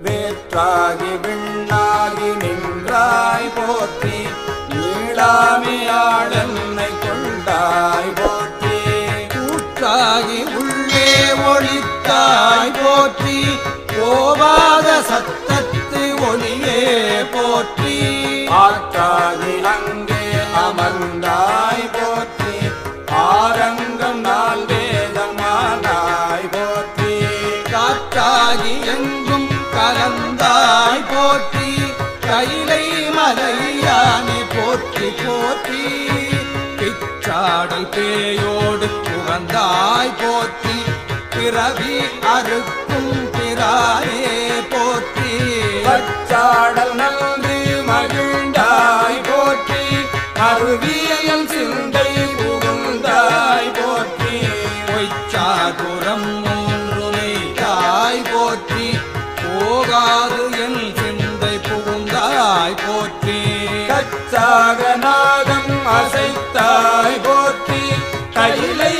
வேற்றாகி விண்ணாகி நின்றாய் போற்றி. நீளாமியாளன்னை கொண்டாய் போற்றி. கூற்றாகி உள்ளே ஒழித்தாய் போற்றி. போவாத சத்தத்து ஒளியே போற்றி. ஆற்றாகி அங்கே அமர்ந்தாய் போற்றி. ஆரங்கம் நாள் வேதமானாய் போற்றி. காற்றாகி எங்கும் மலையானே போற்றி போற்றி பிச்சாடல் பேயோடு புகந்தாய் போற்றி பிறவி அறுக்கும் பிறாயே போற்றி. பச்சாடல் நன்றி மகிழ்ந்தாய் போற்றி அருவியல் சிந்தை புகுந்தாய் போற்றி. பொய்ச்சாதுரம் மூன்று தாய் போற்றி போகா கச்சாக நாகம் அசைத்தாய் போற்றி கையிலை